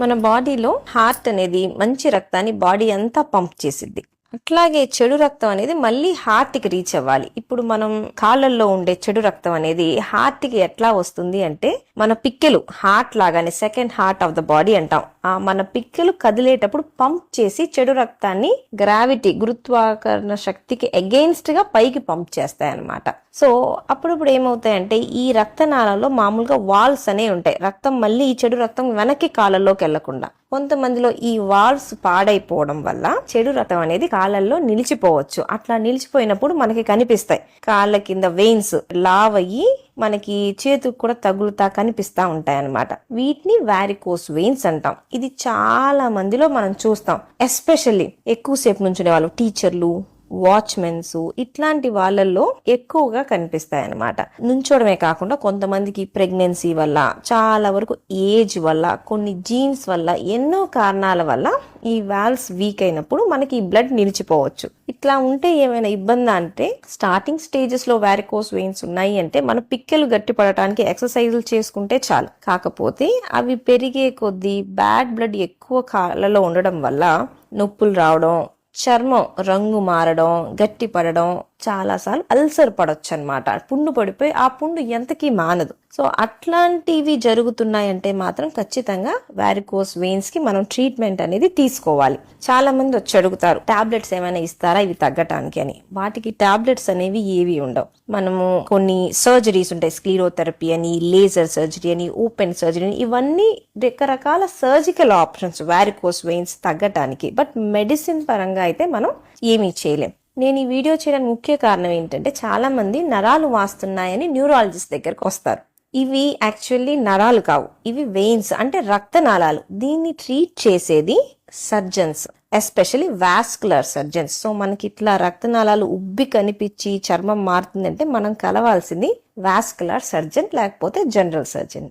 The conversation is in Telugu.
మన బాడీలో హార్ట్ అనేది మంచి రక్తాన్ని బాడీ అంతా పంప్ చేసిద్ది. అట్లాగే చెడు రక్తం అనేది మళ్ళీ హార్ట్కి రీచ్ అవ్వాలి. ఇప్పుడు మనం కాళ్ళల్లో ఉండే చెడు రక్తం అనేది హార్ట్కి ఎట్లా వస్తుంది అంటే మన పిక్కెలు హార్ట్ లాగానే second heart of the body అంటాం. మన పిక్కలు కదిలేటప్పుడు పంప్ చేసి చెడు రక్తాన్ని గ్రావిటీ గురుత్వాకర్ణ శక్తికి అగెయిన్స్ట్గా పైకి పంప్ చేస్తాయి అన్నమాట సో అప్పుడప్పుడు ఏమవుతాయంటే ఈ రక్తనాళాల్లో మామూలుగా వాల్స్ అనే ఉంటాయి. రక్తం మళ్ళీ ఈ చెడు రక్తం వెనక్కి కాళ్ళల్లోకి వెళ్ళకుండా కొంతమందిలో ఈ వాల్స్ పాడైపోవడం వల్ల చెడు రక్తం అనేది కాళ్ళల్లో నిలిచిపోవచ్చు. అట్లా నిలిచిపోయినప్పుడు మనకి కనిపిస్తాయి. కాళ్ళ కింద వెయిన్స్ లావ్ అయ్యి మనకి చేతికి కూడా తగులుతా కనిపిస్తా ఉంటాయి అన్నమాట వీటిని వారికోస్ వెయిన్స్ అంటాం. ఇది చాలా మందిలో మనం చూస్తాం. ఎస్పెషల్లీ ఎక్కువసేపు నుంచునే వాళ్ళు టీచర్లు వాచ్మెన్స్ ఇట్లాంటి వాళ్ళల్లో ఎక్కువగా కనిపిస్తాయి అన్నమాట నుంచోడమే కాకుండా కొంతమందికి ప్రెగ్నెన్సీ వల్ల చాలా వరకు ఏజ్ వల్ల కొన్ని జీన్స్ వల్ల ఎన్నో కారణాల వల్ల ఈ వాల్వ్స్ వీక్ అయినప్పుడు మనకి ఈ బ్లడ్ నిలిచిపోవచ్చు. ఇట్లా ఉంటే ఏమైనా ఇబ్బంది అంటే స్టార్టింగ్ స్టేజెస్లో వారికోస్ వెయిన్స్ ఉన్నాయి అంటే మన పిక్కలు గట్టిపడటానికి ఎక్సర్సైజులు చేసుకుంటే చాలు. కాకపోతే అవి పెరిగే కొద్దీ బ్యాడ్ బ్లడ్ ఎక్కువ కాళ్ళలో ఉండడం వల్ల నొప్పులు రావడం చర్మం రంగు మారడం గట్టి పడడం చాలాసార్లు అల్సర్ పడొచ్చు అనమాట పుండు పడిపోయి ఆ పుండు ఎంతకీ మానదు. సో అట్లాంటివి జరుగుతున్నాయంటే మాత్రం ఖచ్చితంగా వారికోస్ వెయిన్స్కి మనం ట్రీట్మెంట్ అనేది తీసుకోవాలి. చాలా మంది వచ్చి అడుగుతారు టాబ్లెట్స్ ఏమైనా ఇస్తారా? ఇవి తగ్గటానికి అని. వాటికి టాబ్లెట్స్ అనేవి ఏవి ఉండవు. మనము కొన్ని సర్జరీస్ ఉంటాయి స్క్లీరోథెరపీ అని లేజర్ సర్జరీ అని ఓపెన్ సర్జరీ అని ఇవన్నీ రకరకాల సర్జికల్ ఆప్షన్స్ వారికోస్ వెయిన్స్ తగ్గటానికి. బట్ మెడిసిన్ పరంగా అయితే మనం ఏమీ చేయలేం. నేను ఈ వీడియో చేయడానికి ముఖ్య కారణం ఏంటంటే చాలామంది నరాలు వాస్తున్నాయని న్యూరాలజిస్ట్ దగ్గరకు వస్తారు. ఇవి యాక్చువల్లీ నరాలు కావు. ఇవి వెయిన్స్ అంటే రక్తనాళాలు. దీన్ని ట్రీట్ చేసేది surgeons especially vascular surgeons so మనకి ఇట్లా రక్తనాళాలు ఉబ్బి కనిపించి చర్మం మారుతుందంటే మనం కలవాల్సింది వాస్కులర్ సర్జన్ లేకపోతే జనరల్ సర్జన్